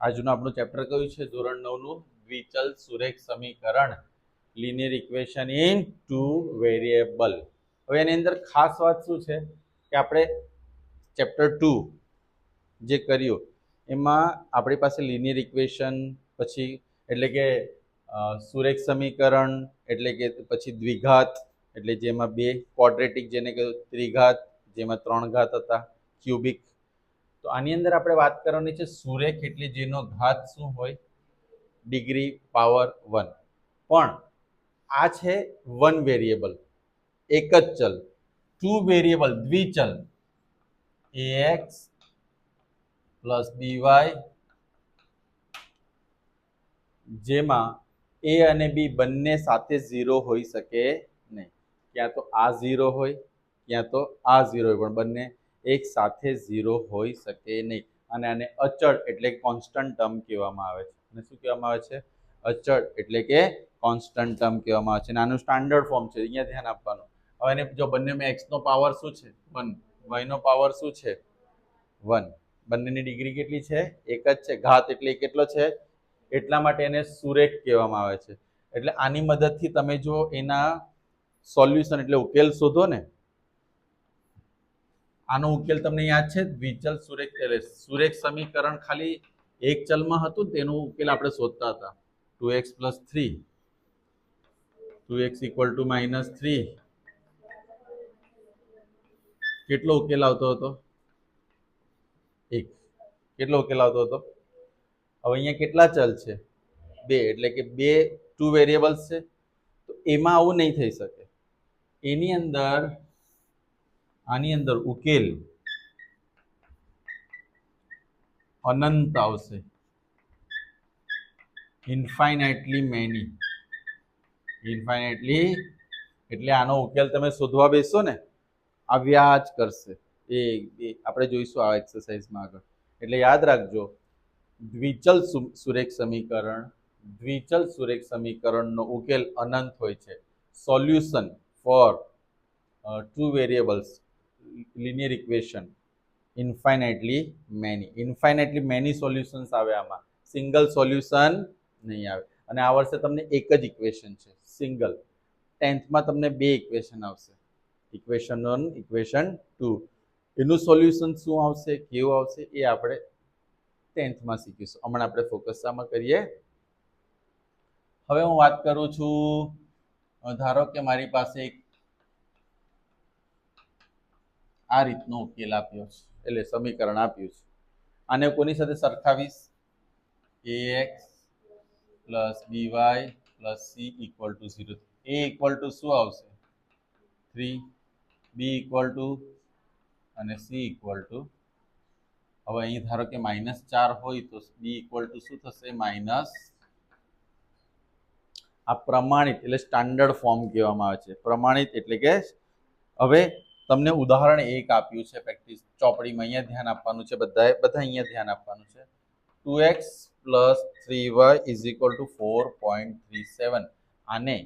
આજનું આપણું ચેપ્ટર કયું છે? ધોરણ નવનું દ્વિચલ સુરેખ સમીકરણ. Linear equation in two variable હવે એની અંદર ખાસ વાત શું છે? કે આપણે ચેપ્ટર ટુ જે કર્યું, એમાં આપણી પાસે લિનિયર ઇક્વેશન પછી એટલે કે સુરેખ સમીકરણ, એટલે કે પછી દ્વિઘાત, એટલે જેમાં બે ક્વોડ્રેટિક જેને કહ્યું ત્રિઘાત, જેમાં ત્રણ ઘાત હતા ક્યુબિક તો આની અંદર આપણે વાત કરવાની છે સુરેખ એટલે જેનો ઘાત શું હોય? Degree power one. પણ આ છે વન વેરિયેબલ. એક જ ચલ. ટુ વેરિયેબલ દ્વિચલ. એક્સ પ્લસ ડીવાય, જેમાં એ અને બી બંને સાથે ઝીરો હોઈ શકે નહીં. ક્યાં તો આ ઝીરો હોય, ક્યાં તો આ ઝીરો હોય. પણ બંને એક સાથે ઝીરો હોઈ શકે નહીં. અને આને અચળ એટલે કોન્સ્ટન્ટ ટર્મ કહેવામાં આવે છે. અને શું કહેવામાં આવે છે? અચળ એટલે કે કોન્સ્ટન્ટ ટર્મ કહેવામાં આવે છે. અને આનું સ્ટાન્ડર્ડ ફોર્મ છે. અહીંયા ધ્યાન આપવાનું. હવે એને જો બંનેમાં એક્સનો પાવર શું છે? વન વાયનો પાવર શું છે? વન બંનેની ડિગ્રી કેટલી છે? એક જ છે. ઘાત એટલે કેટલો છે? એટલા માટે એને સુરેખ કહેવામાં આવે છે. એટલે આની મદદથી તમે જો એના સોલ્યુશન એટલે ઉકેલ શોધો ને આનો ઉકેલ તમને યાદ છે? દ્વિચલ સુરેખ એટલે સુરેખ સમીકરણ ખાલી એક ચલમાં હતું, તેનો ઉકેલ આપણે શોધતા હતા. Two X plus three. Two X equal to minus three. કેટલો ઉકેલ આવતો હતો? એક. કેટલો ઉકેલ આવતો હતો? હવે અહીંયા કેટલા ચલ છે? બે. એટલે કે બે, ટુ વેરિયેબલ્સ છે. તો એમાં આવું નહીં થઈ શકે. એની અંદર આની અંદર ઉકેલ અનંત આવશે. ઇન્ફાઇનાઇટલી મેની ઇન્ફાઇનાઇટલી એટલે આનો ઉકેલ તમે શોધવા બેસો ને આવ્યા જ કરશે. એ આપણે જોઈશું આ એક્સરસાઇઝમાં આગળ. એટલે યાદ રાખજો, દ્વિચલ સુરેખ સમીકરણ, દ્વિચલ સુરેખ સમીકરણનો ઉકેલ અનંત હોય છે. Solution for two variables linear equation infinitely many infinitely many solutions આવે આમાં. સિંગલ સોલ્યુશન નહીં આવે. અને આ વર્ષે તમને એક જ ઇક્વેશન છે. સિંગલ ટેન્થમાં તમને બે ઇક્વેશન આવશે. ઇક્વેશન વન ઇક્વેશન ટુ એનું સોલ્યુશન શું આવશે? કેવું આવશે? એ આપણે ટેન્થમાં શીખીશું. હમણાં આપણે ફોકસ શામાં કરીએ. હવે હું વાત કરું છું ધારો કે મારી પાસે એક આ રીતનો ઉકેલ આપ્યો છે, એટલે સમીકરણ આપ્યું છે. આને કોની સાથે સરખાવીશ? A X plus B Y plus C equal to zero A equal to શું આવશે? થ્રી બી ઇક્વલ ટુ અને સી ઇક્વલ ટુ હવે અહીં ધારો કે માઇનસ ચાર હોય તો બી ઇક્વલ ટુ શું થશે? માઇનસ આ પ્રમાણિત, એટલે સ્ટાન્ડર્ડ ફોર્મ કહેવામાં આવે છે. પ્રમાણિત એટલે કે હવે તમને ઉદાહરણ એક આપ્યું છે પ્રેક્ટિસ ચોપડીમાં અહીંયા ધ્યાન આપવાનું છે, બધાએ બધા અહીંયા ધ્યાન આપવાનું છે. Two X plus three Y is equal to four point three seven આને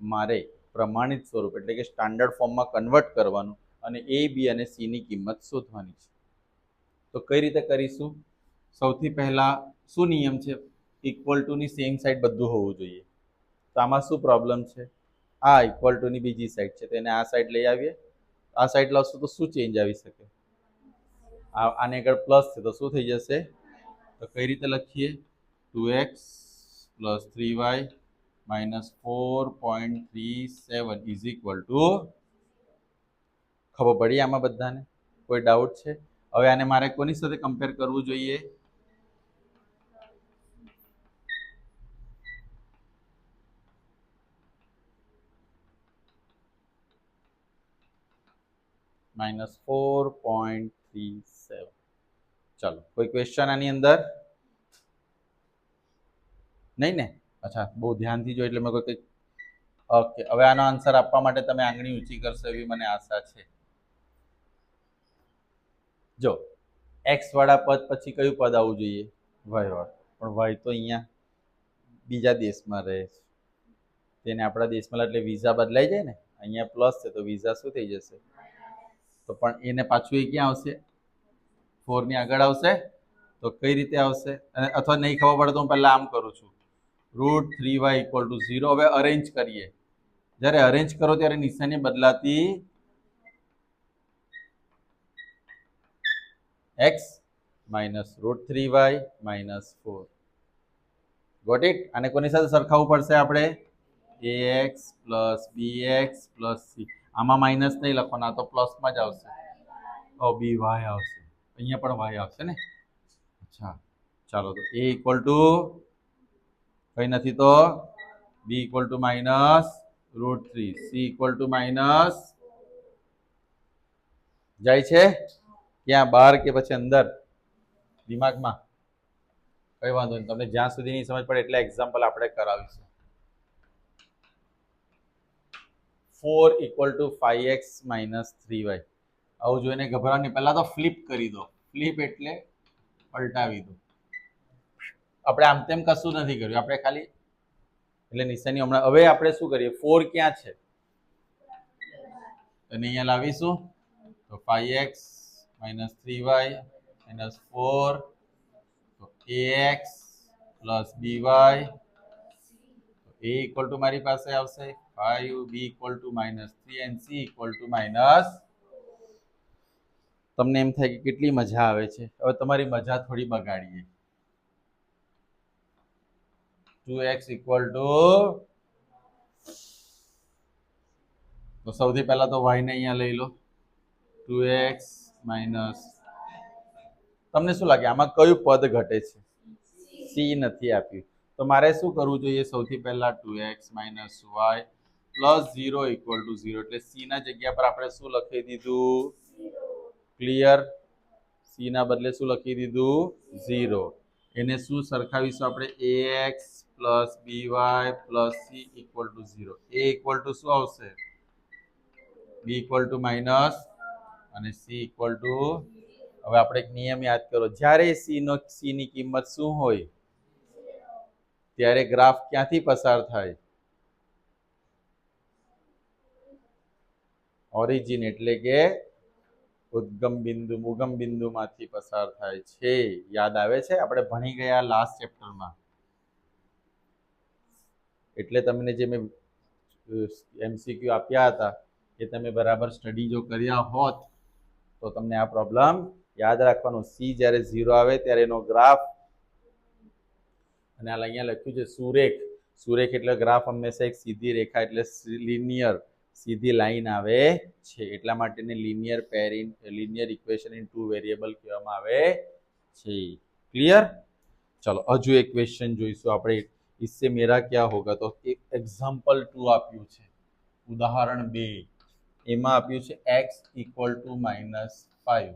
મારે પ્રમાણિત સ્વરૂપ, એટલે કે સ્ટાન્ડર્ડ ફોર્મમાં કન્વર્ટ કરવાનું અને એ બી અને સીની કિંમત શોધવાની છે. તો કઈ રીતે કરીશું? સૌથી પહેલાં શું નિયમ છે? ઇક્વલ ટુની સેમ સાઈડ બધું હોવું જોઈએ. તો આમાં શું પ્રોબ્લેમ છે? આ ઇક્વલ ટુની બીજી સાઈડ છે તેને આ સાઈડ લઈ આવીએ. આ સાઈડ લાવશો તો શું ચેન્જ આવી શકે? આ, આને આગળ પ્લસ છે તો શું થઈ જશે? તો કઈ રીતે લખીએ? Two X plus three Y minus four point three seven is equal to ખબર પડી આમાં બધાને? કોઈ ડાઉટ છે? હવે આને મારે કોની સાથે કમ્પેર કરવું જોઈએ? Minus four point three seven ચાલો કોઈ ક્વેશ્ચન આની અંદર નહીં ને અચ્છા બહુ ધ્યાનથી જો એટલે મેં કોઈ ઓકે હવે આનો આન્સર આપવા માટે તમે આંગળી ઊંચી કરશો એવી મને આશા છે જો એક્સ વાળા પદ પછી કયું પદ આવવું જોઈએ? વાય વાળું પણ વાય તો અહીંયા બીજા દેશમાં રહે છે. તેને આપણા દેશમાં એટલે વિઝા બદલાઈ જાય ને? અહીંયા પ્લસ છે, તો વિઝા શું થઈ જશે? તો પણ એને પાછું એ ક્યાં આવશે? ફોરની આગળ આવશે? તો કઈ રીતે આવશે? અને અથવા નહીં ખબર પડે તો હું પહેલાં આમ કરું છું. Root three Y equal to zero. હવે અરેન્જ કરીએ. જ્યારે અરેન્જ કરો ત્યારે નિશાની બદલાતી X minus root three Y minus four got it અને કોની સાથે સરખાવવું પડશે આપણે? A X plus B X plus C આમાં માઇનસ નહીં લખવાના તો પ્લસમાં જ આવશે. ઓ બી વાય આવશે. અહીંયા પણ વાય આવશે ને? અચ્છા. ચાલો, તો એ ઇક્વલ ટુ કંઈ નથી તો b equal to minus root three c equal to minus જાય છે? ક્યાં? બહાર કે પછી અંદર? દિમાગમાં? કઈ વાંધો નહીં, તમને જ્યાં સુધી નહીં સમજ પડે, એટલે એક્ઝામ્પલ આપણે કરાવીશું. Four equal to five x minus three y આવું જોઈને ગભરાવાની પહેલાં તો ફ્લિપ કરી દો. ફ્લિપ એટલે પલટાવી દો. આપણે આમ તેમ કશું નથી કર્યું. આપણે ખાલી એટલે નિશાની હમણાં હવે આપણે શું કરીએ? ફોર ક્યાં છે? અને અહીંયા લાવીશું. તો five x minus three y minus four તો a x plus b y a equal to મારી પાસે આવશે. Five b equal to minus three and c equal to minus તમને એમ થાય કે કેટલી મજા આવે છે. હવે તમારી મજા થોડી બગાડીએ. ટુ એક્સ ઇક્વલ ટુ તો સૌથી પહેલા તો y ને અહીંયા લઈ લો. ટુ એક્સ માઇનસ તમને શું લાગે? આમાં કયું પદ ઘટે છે? સી નથી આપ્યું. તો મારે શું કરવું જોઈએ? સૌથી પહેલા two x minus y plus zero equal to zero. એટલે સીના જગ્યા પર આપણે શું લખી દીધું? ક્લિયર સી ના બદલે શું લખી દીધું? ઝીરો. એને શું સરખાવીશું આપણે? A x plus b y plus c equal to zero. A equal to શું આવશે? બી ઇક્વલ ટુ માઇનસ અને સી ઇક્વલ ટુ હવે આપણે એક નિયમ યાદ કરો. જ્યારે સી નો સી ની કિંમત શું હોય? ત્યારે ગ્રાફ ક્યાંથી પસાર થાય? ઓરિજિન એટલે કે ઉદ્ગમ બિંદુ, મુગમ બિંદુમાંથી પસાર થાય છે. યાદ આવે છે? આપણે ભણી ગયા લાસ્ટ ચેપ્ટરમાં એટલે તમને જે મેં એમસીક્યુ આપ્યા હતા, એ તમે બરાબર સ્ટડી જો કર્યા હોત, તો તમને આ પ્રોબ્લેમ યાદ રાખવાનો. સી જ્યારે ઝીરો આવે ત્યારે એનો ગ્રાફ અને અહીંયા લખ્યું છે સુરેખ. સુરેખ એટલે ગ્રાફ હંમેશા એક સીધી રેખા એટલે લિનિયર સીધી લાઈન આવે છે. એટલા માટેને linear pair in linear equation in two variable કહેવામાં આવે છે. ક્લિયર ચલો, હજુ એક ક્વેશ્ચન જોઈશું આપણે. ઇસસે મેરા ક્યાં હોગા? તો એક એક્ઝામ્પલ ટુ આપ્યું છે. ઉદાહરણ બે. એમાં આપ્યું છે x equal to minus five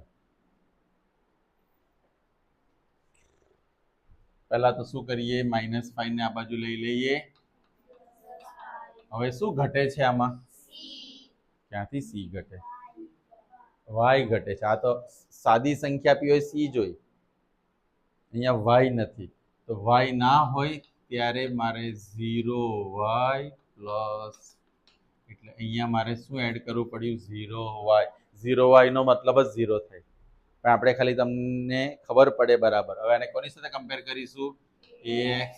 પહેલા તો શું કરીએ? માઇનસ ફાઈવ ને આ બાજુ લઈ લઈએ. હવે શું ઘટે છે આમાં? ક્યાંથી સી ઘટે? વાય ઘટે છે. આ તો સાદી સંખ્યા આપી હોય, સી જોઈ. અહીંયા વાય નથી. તો વાય ના હોય ત્યારે મારે ઝીરો વાય પ્લસ એટલે અહીંયા મારે શું એડ કરવું પડ્યું? Zero Y. ઝીરો વાયનો મતલબ જ ઝીરો થાય. પણ આપણે ખાલી તમને ખબર પડે બરાબર. હવે આને કોની સાથે કમ્પેર કરીશું? એ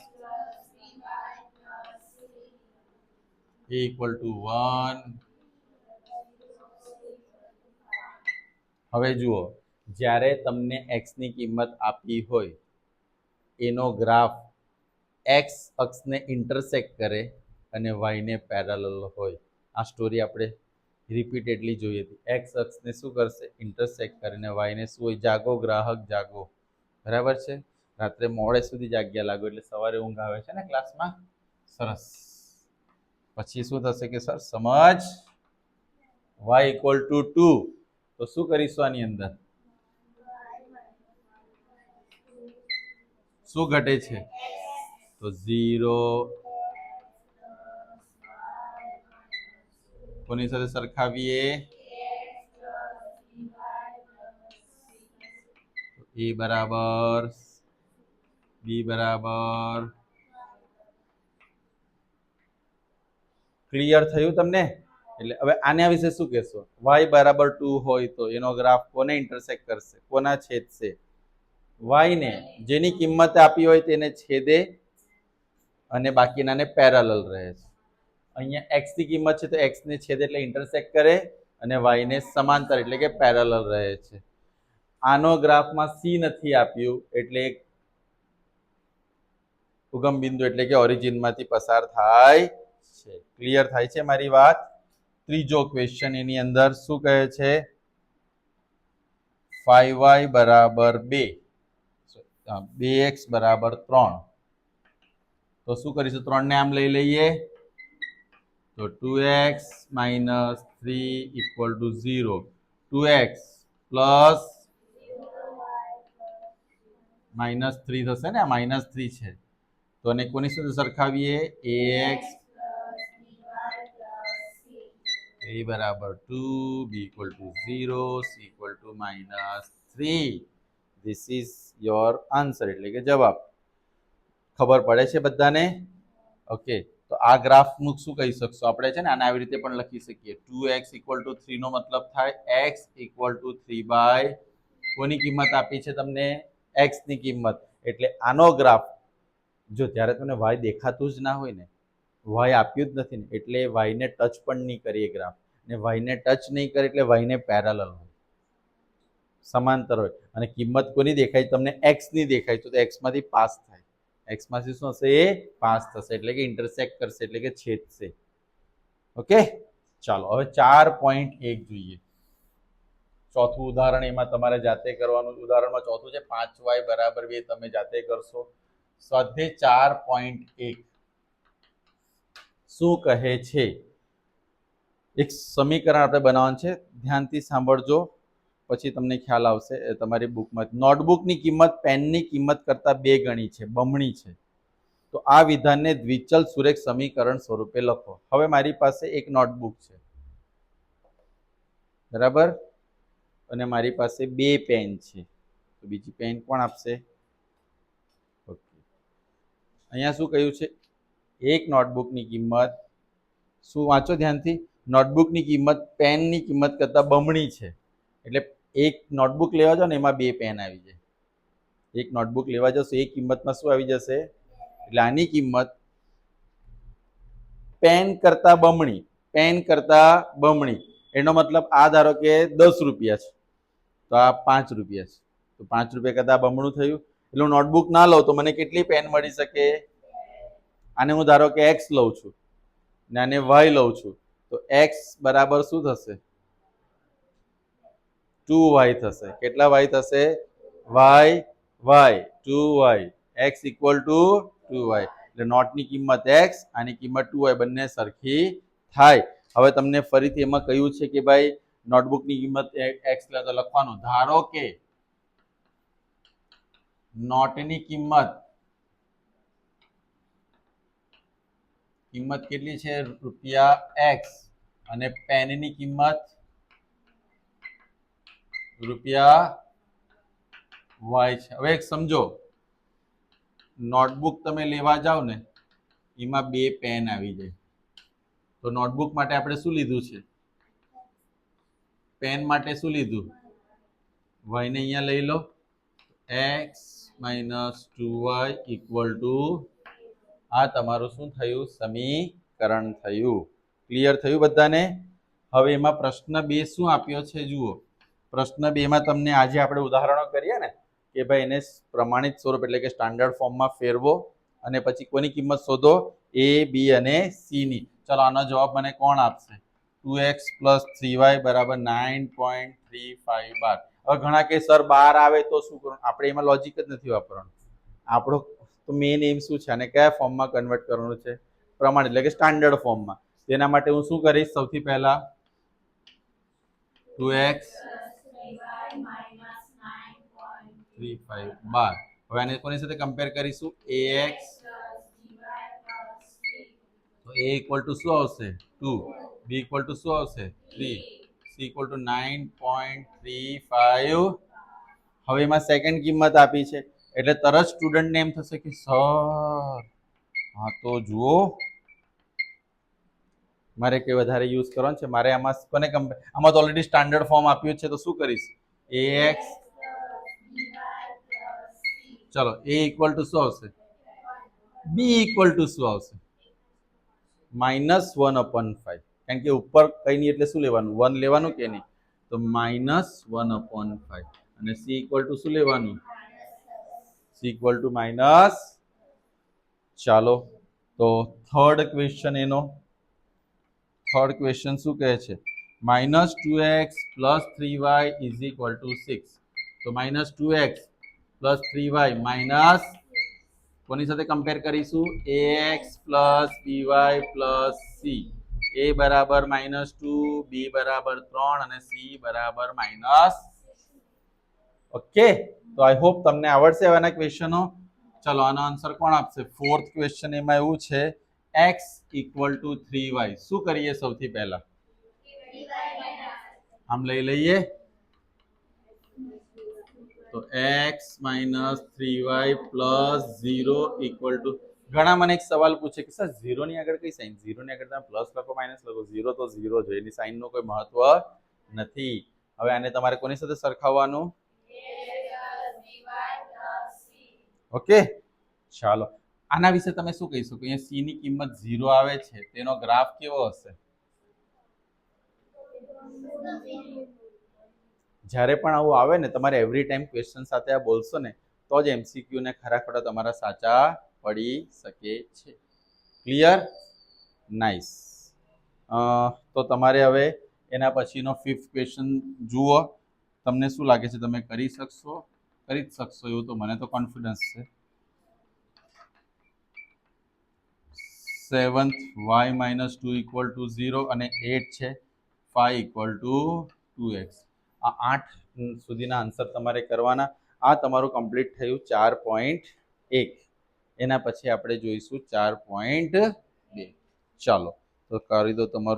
ઇક્વલ ટુ વન હવે જુઓ, જ્યારે તમને એક્સની કિંમત આપી હોય, એનો ગ્રાફ એક્સ અક્ષને ઇન્ટરસેક્ટ કરે અને વાયને પેરેલલ હોય. આ સ્ટોરી આપણે રિપીટેડલી જોઈએ હતી. એક્સ અક્ષને શું કરશે? ઇન્ટરસેક્ટ કરીને વાયને શું હોય? જાગો, ગ્રાહક, જાગો. બરાબર છે? રાત્રે મોડે સુધી જાગ્યા લાગો એટલે સવારે ઊંઘ આવે છે ને ક્લાસમાં? સરસ. પછી શું થશે કે, સર, સમજ વાય ઇક્વલ ટુ ટુ તો શું કરીશું આની અંદર? શું ઘટે છે? તો ઝીરો. કોની સાથે સરખાવીએ? એ બરાબર. બી બરાબર. ક્લિયર થયું તમને? એટલે હવે આના વિશે શું કહેશો? વાય બરાબર ટુ હોય તો એનો ગ્રાફ કોને ઇન્ટરસેક્ટ કરશે? કોના છેદશે વાય ને જેની કિંમત આપી હોય તેને છેદે અને બાકીનાને પેરેલલ રહે છે. અહીંયા એક્સની કિંમત છે તો એક્સ ને છેદે એટલે ઇન્ટરસેક્ટ કરે અને વાય ને સમાંતર એટલે કે પેરેલલ રહે છે. આનો ગ્રાફમાં સી નથી આપ્યું એટલે ઉગમ બિંદુ એટલે કે ઓરિજિનમાંથી પસાર થાય છે. ક્લિયર થાય છે મારી વાત? ત્રીજો ક્વેશ્ચન એની અંદર શું કહે છે? ફાઈવ વાય બરાબર બે. બે એક્સ બરાબર ત્રણ. તો શું કરીશું? ત્રણ ને આમ લઈ લઈએ. તો two x minus three equal to zero two x plus minus three થશે ને? માઇનસ થ્રી છે. તો અને કોની સાથે સરખાવીએ? એ એક્સ એ બરાબર two b equal to zero c equal to minus three this is your answer એટલે કે જવાબ. ખબર પડે છે બધાને? ઓકે તો આ ગ્રાફનું શું કહી શકશો આપણે છે ને? આને આવી રીતે પણ લખી શકીએ. ટુ એક્સ ઇક્વલ ટુ થ્રીનો મતલબ થાય x equal to three by કોની કિંમત આપી છે તમને? એક્સની કિંમત. એટલે આનો ગ્રાફ, જો ત્યારે તમને વાય દેખાતું જ ના હોય ને વાય આપ્યું જ નથી ને, એટલે વાયને ટચ પણ નહીં કરીએ ગ્રાફ. ને વાયને ટચ નહીં કરે એટલે વાયને પેરેલલ હોય. સમાંતર હોય. અને કિંમત કોની દેખાય? તમને એક્સની દેખાય. તો એક્સમાંથી પાસ થાય. એક્સમાંથી શું હશે? એ પાસ થશે. એટલે કે ઇન્ટરસેક્ટ કરશે. એટલે કે છેદશે. ઓકે? ચાલો, હવે ચાર પોઈન્ટ એક જોઈએ. ચોથું ઉદાહરણ એમાં તમારે જાતે કરવાનું. ઉદાહરણમાં ચોથું છે, પાંચ વાય બરાબર બે તમે જાતે કરશો. સ્વાધ્યાય ચાર પોઈન્ટ એક. શું કહે છે? એક સમીકરણ આપણે બનાવવાનું છે. ધ્યાનથી સાંભળજો. પછી તમને ખ્યાલ આવશે. એ તમારી બુકમાં નોટબુકની કિંમત પેનની કિંમત કરતાં બે ગણી છે, બમણી છે. તો આ વિધાનને દ્વિચલ સુરેખ સમીકરણ સ્વરૂપે લખો. હવે મારી પાસે એક નોટબુક છે. બરાબર? અને મારી પાસે બે પેન છે. તો બીજી પેન કોણ આપશે? ઓકે. અહીંયા શું કહ્યું છે? એક નોટબુકની કિંમત. શું વાંચો ધ્યાનથી? નોટબુકની કિંમત, પેનની કિંમત કરતાં બમણી છે. એટલે એક નોટબુક લેવા જાઓ ને, એમાં બે પેન આવી જાય. એક નોટબુક લેવા જશો, એ કિંમતમાં શું આવી જશે? એટલે આની કિંમત પેન કરતાં બમણી, પેન કરતાં બમણી. એનો મતલબ આ ધારો કે દસ રૂપિયા છે. તો આ પાંચ રૂપિયા છે. તો પાંચ રૂપિયા કરતાં બમણું થયું. એટલે હું નોટબુક ના લઉં તો મને કેટલી પેન મળી શકે? આને હું ધારો કે એક્સ લઉં છું. ને આને વાય લઉં છું. તો એક્સ બરાબર શું થશે? ટુ વાય થશે. કેટલા વાય થશે? Y y. Two y. X equal to two y. એટલે નોટની કિંમત એક્સ, આની કિંમત ટુ વાય બંને સરખી થાય. હવે તમને ફરીથી એમાં કહ્યું છે કે ભાઈ, નોટબુકની કિંમત એક્સ તો લખવાનું. ધારો કે નોટની કિંમત કિંમત કેટલી છે? રૂપિયા એક્સ અને પેનની કિંમત રૂપિયા વાય છે. હવે એક સમજો. નોટબુક તમે લેવા જાઓ ને, એમાં બે પેન આવી જાય. તો નોટબુક માટે આપણે શું લીધું છે? પેન માટે શું લીધું? વાયને અહીંયા લઈ લો. X minus two y equal to આ તમારું શું થયું? સમીકરણ થયું. ક્લિયર થયું બધાને? હવે એમાં પ્રશ્ન બે શું આપ્યો છે જુઓ. પ્રશ્ન બેમાં તમને આજે આપણે ઉદાહરણો કરીએ ને, કે ભાઈ એને પ્રમાણિત સ્વરૂપ એટલે કે સ્ટાન્ડર્ડ ફોર્મમાં ફેરવો અને પછી કોની કિંમત શોધો? એ બી અને સીની ચલો આનો જવાબ મને કોણ આપશે? Two x plus three y બરાબર નાઇન પોઈન્ટ થ્રી ફાઈવ બાર હવે ઘણા કે, સર, બાર આવે તો શું કરવું આપણે એમાં લોજિક જ નથી વાપરવાનું. આપણો તો મેઇન એમ શું છે? અને કયા ફોર્મમાં કન્વર્ટ કરવાનું છે? પ્રમાણ એટલે કે સ્ટાન્ડર્ડ ફોર્મમાં તેના માટે હું શું કરીશ? સૌથી પહેલા ટુ એક્સ થ્રી ફાઈવ બાર હવે આને કોની સાથે કમ્પેર કરીશું? એ એક્સ તો એ ઇક્વલ ટુ શું આવશે? ટુ બી ઇક્વલ ટુ શું આવશે? Three c equal to nine point three five હવે એમાં સેકન્ડ કિંમત આપી છે. એટલે તરત સ્ટુડન્ટને એમ થશે કે, સર, હા તો જુઓ. મારે કે વધારે યુઝ કરવાનું છે. મારે આમાં કોને આમાં તો ઓલરેડી સ્ટાન્ડર્ડ ફોર્મ આપ્યું છે, તો શું કરીશ? એ એક્સ ચલો એ ઇક્વલ ટુ શું આવશે? બી ઇક્વલ ટુ શું આવશે? માઇનસ વન અપોન ફાઈવ કારણ કે ઉપર કઈ નહીં એટલે શું લેવાનું? વન લેવાનું કે નહીં? તો માઇનસ વન અપોન ફાઈવ અને સી ઇક્વલ ટુ શું લેવાનું? સી ઇક્વલ ટુ માઇનસ ચાલો, તો થર્ડ ક્વેશ્ચન એનો. થર્ડ ક્વેશ્ચન શું કહે છે? Minus two x plus three y is equal to six તો minus two x plus three y minus કોની સાથે કમ્પેર કરીશું? A x plus b y plus c એ બરાબર માઇનસ ટુ બી બરાબર ત્રણ અને સી બરાબર માઇનસ ઓકે તો આઈ હોપ તમને આવડશે એવાના ક્વેશ્ચનો ચલો, આનો આન્સર કોણ આપશે? ફોર્થ ક્વેશ્ચન એમાં એવું છે x equal to three y શું કરીએ સૌથી પહેલા? આમ લઈ લઈએ. તો x minus three y plus zero equal to ઘણા મને એક સવાલ પૂછે કે, સર ઝીરોની આગળ કઈ સાઈન ઝીરોની આગળ તમે પ્લસ લખો માઇનસ લખો. ઝીરો તો ઝીરો છે, એની સાઇનનું કોઈ મહત્વ નથી. હવે આને તમારે કોની સાથે સરખાવવાનું? ઓકે? ચાલો. આના વિશે તમે શું કહી શકો અહીંયા સી ની કિંમત ઝીરો આવે છે, તેનો ગ્રાફ કેવો હશે? જ્યારે પણ આવું આવે ને, તમારે એવરી ટાઈમ ક્વેશ્ચન સાથે આ બોલશો ને, તો જ એમસીક્યુ ને ખરા ખોટા તમારા સાચા પડી શકે છે. ક્લિયર નાઇસ તો તમારે હવે એના પછીનો ફિફ્થ ક્વેશ્ચન જુઓ. તમને શું લાગે છે? તમે કરી શકશો? કરી જ શકશો એવું તો મને તો કોન્ફિડન્સ છે. Seventh y minus two equal to zero અને એટ છે. Five equal to two x આ આઠ સુધીના આન્સર તમારે કરવાના. આ તમારું કમ્પ્લીટ થયું ચાર પોઈન્ટ એક. એના પછી આપણે જોઈશું ચાર પોઈન્ટ બે. ચાલો, તો કરી દો તમારું